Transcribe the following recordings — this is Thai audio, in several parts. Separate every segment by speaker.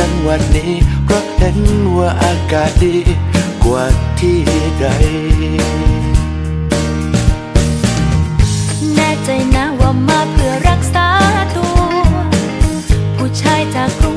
Speaker 1: จังหวัดนี้ เพราะเห็นว่าอากาศดีกว่าที่ใด
Speaker 2: แน่ใจนะว่ามาเพื่อรักษาตัว ผู้ชายจากกรุง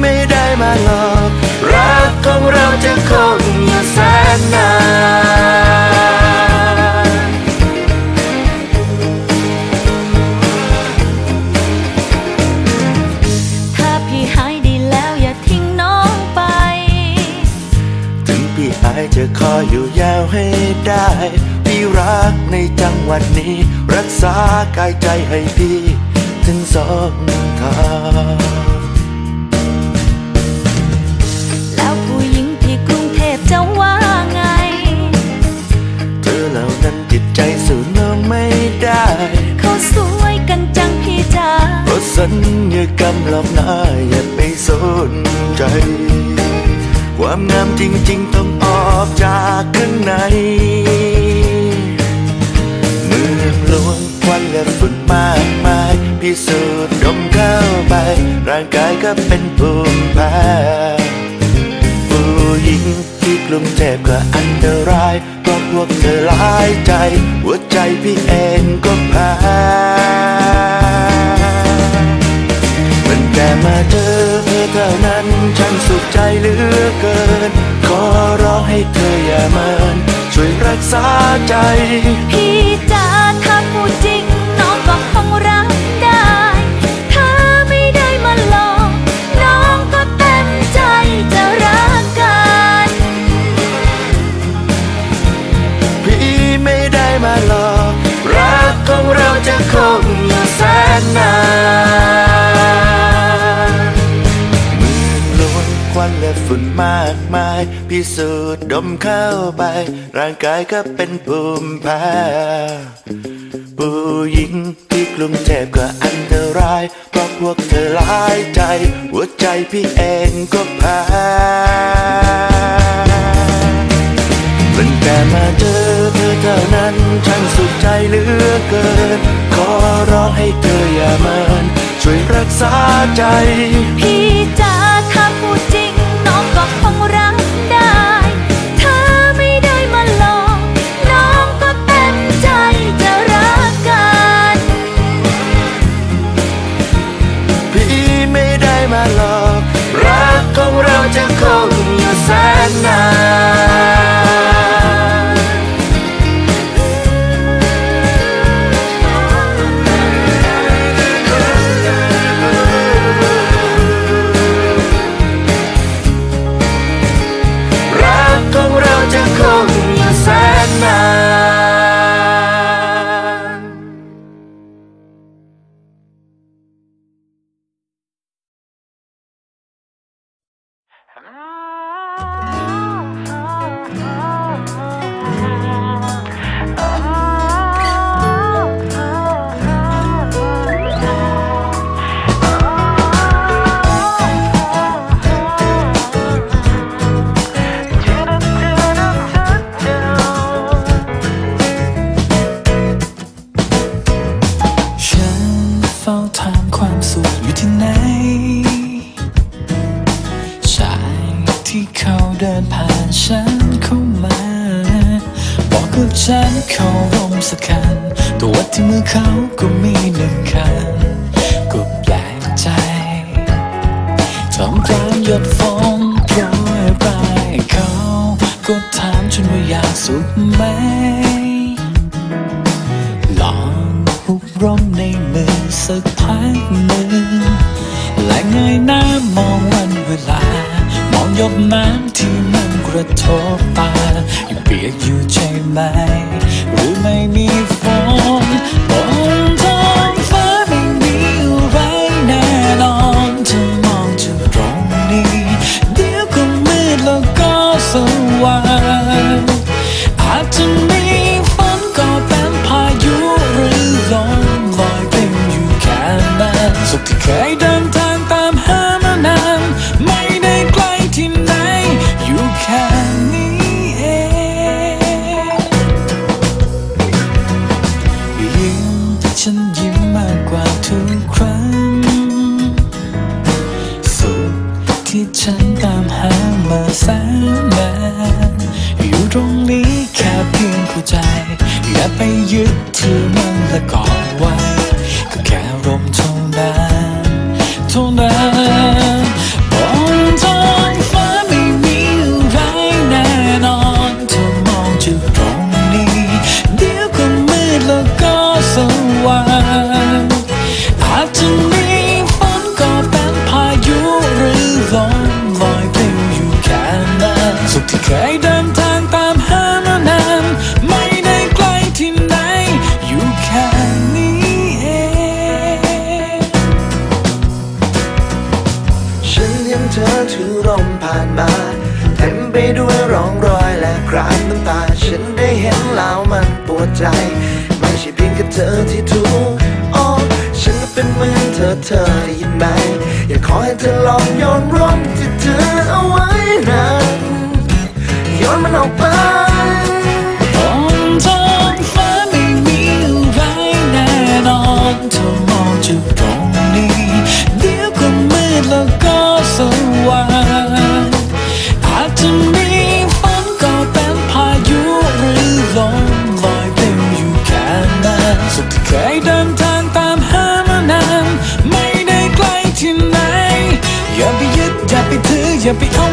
Speaker 2: ไม่ได้มาหลอก รัก
Speaker 1: ของเราจะคงอยู่แสนนาน
Speaker 2: ถ้าพี่หายดีแล้วอย่าทิ้งน้องไป
Speaker 1: ถึงพี่หายจะขออยู่ยาวให้ได้ พี่รักในจังหวัดนี้ รักษากายใจให้พี่ ถึงสองทาง นั้นจิตใจสู้น้องไม่ได้
Speaker 2: เขาสวยกันจังพี่จ๋า
Speaker 1: เพราะสัญญากรรมหลอกหน้าอย่าไปสนใจ ความงามจริง ๆ ต้องออกจากข้างในเมืองหลวงควันและฝุ่นมากมายพิสูจน์ดมเข้าไป ร่างกายก็เป็นภูมิแพ้ผู้หญิงที่กลุ่มเทพก็อันตราย วกเธอหลายใจ หัวใจพี่เองก็แพ้มันแต่มาเจอเธอเท่านั้นฉันสุขใจเหลือเกิน ขอร้องให้เธออย่าเมินช่วยรักษาใจ
Speaker 2: พี่จ๋าถ้าพูดจริง นนา
Speaker 1: นมืองหลวงควันและฝุ่นมากมาย พิสูจน์ดมเข้าไป ร่างกายก็เป็นภูมิแพ้ผู้หญิงที่กรุงเทพก็อันตราย เพราะพวกเธอหลายใจ หัวใจพี่เองก็แพ้ตั้งแต่มาเจอเธอเท่านั้น ฉันสุขใจเหลือเกิน ใจ
Speaker 2: พี่จ๋าถ้าพูดจริง น้องก็คงรับได้ ถ้าไม่ได้มาหลอกน้องก็เต็มใจจะรักกัน
Speaker 1: พี่ไม่ได้มาหลอก รักของเราจะคงอยู่แสนนา
Speaker 3: น เคยเดินทางตามหามานาน ไม่ได้ไกลที่ไหน อยู่แค่นี้เอง
Speaker 1: ฉันเห็นเธอถือร่มผ่านมา เต็มไปด้วยร่องรอยและคราบน้ำตา ฉันได้เห็นแล้วมันปวดใจ ไม่ใช่เพียงแค่เธอที่ทุกข์อ๋อฉันก็เป็นเหมือนเธอเธอได้ยินไหมอยากขอให้เธอลองโยนร่มที่เธอเอาไว้นั้นโย นมันออกไป
Speaker 3: บนท้องฟ้าไม่มีอะไรแน่นอนถ้ามองจากตรงนี้ เดี๋ยวก็มืดแล้วก็สว่างอาจจะมีฝนก็เป็นพายุหรือลมลอยปลิวอยู่แค่นั้นสุขที่เคยเดินทางตามหามานานไม่ได้ไกลที่ไหนอย่าไปยึดอย่าไปถืออย่าไปเอา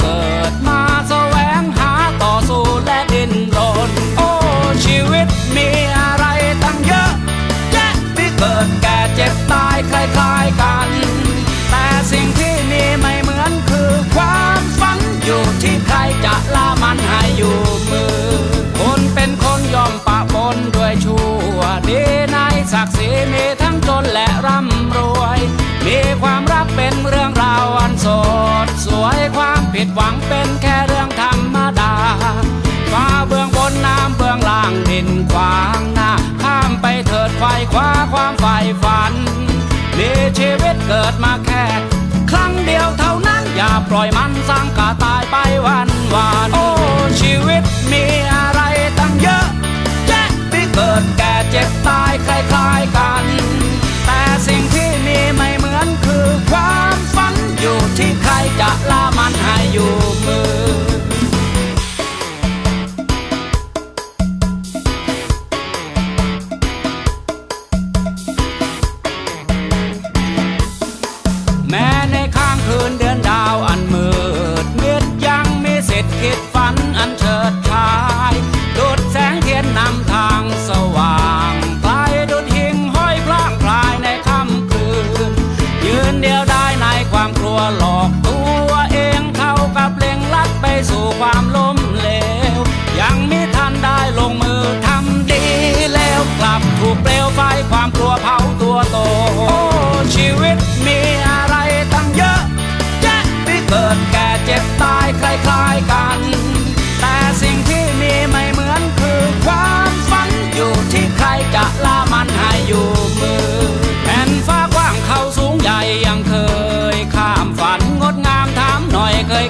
Speaker 3: เกิ
Speaker 4: ดมาแสวงหาต่อสู้และดิ้นรน โอ้ ชีวิตมีอะไรตั้งเยอะแยะที่เกิดแก่เจ็บตายคล้ายๆกัน แต่สิ่งที่มีไม่เหมือนคือความฝันอยู่ที่ใครจะล่ามันให้อยู่มือ คนเป็นคนยอมปะปนด้วยชั่วดีในศักดิ์ศรีมีทั้งจนและร่ำรวย มีความรักเป็นเรื่องราวอันสดสวย ผิดหวังเป็นแค่เรื่องธรรมดา ฟ้าเบื้องบนน้ำเบื้องล่างดินขวางหน้า ข้ามไปเถิดไฟคว้าความใฝ่ฝันมีชีวิตเกิดมาแค่ ครั้งเดียวเท่านั้นอย่าปล่อยมันสร้างกาตายไปวันวานโอ้ชีวิตมีอะไรตั้งเยอะ แยะที่เกิดแก่เจ็บตายคล้ายๆกัน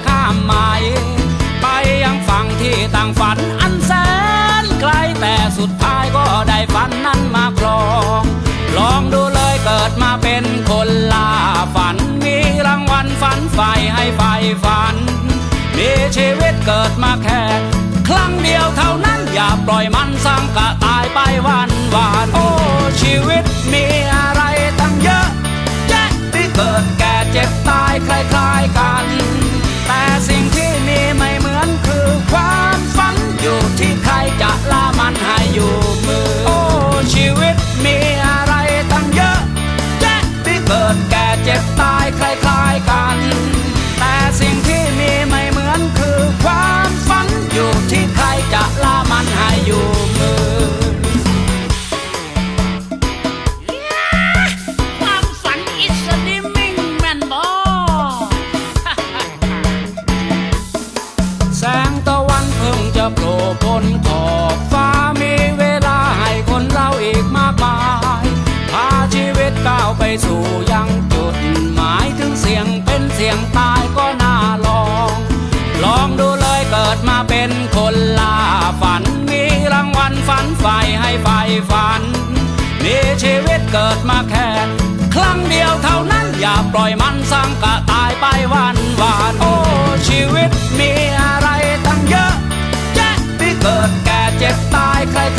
Speaker 4: ข้ามหมายไปยังฝั่งที่ต่างฝันอันแสนไกลแต่สุดท้ายก็ได้ฝันนั้นมาครอง ลองดูเลยเกิดมาเป็นคนลาฝัน มีรางวัลฝันไฟให้ไฟฝัน มีชีวิตเกิดมาแค่ครั้งเดียวเท่านั้นอย่าปล่อยมันซ้งกะตายไปวันวานโอ้ชีวิตมีอะไรตั้งเยอะแยะที่เกิดแก่เจ็บตายใคร นขอบฟ้ามีเวลาให้คนเราอีกมากมายพาชีวิตก้าวไปสู่ยังจุดหมายถึงเสียงเป็นเสียงตายก็น่าลอง ลองดูเลยเกิดมาเป็นคนล่าฝัน มีรางวัลฝันใฝ่ให้ใฝ่ฝัน มีชีวิตเกิดมาแค่ ครั้งเดียวเท่านั้นอย่าปล่อย วิตมีอะไร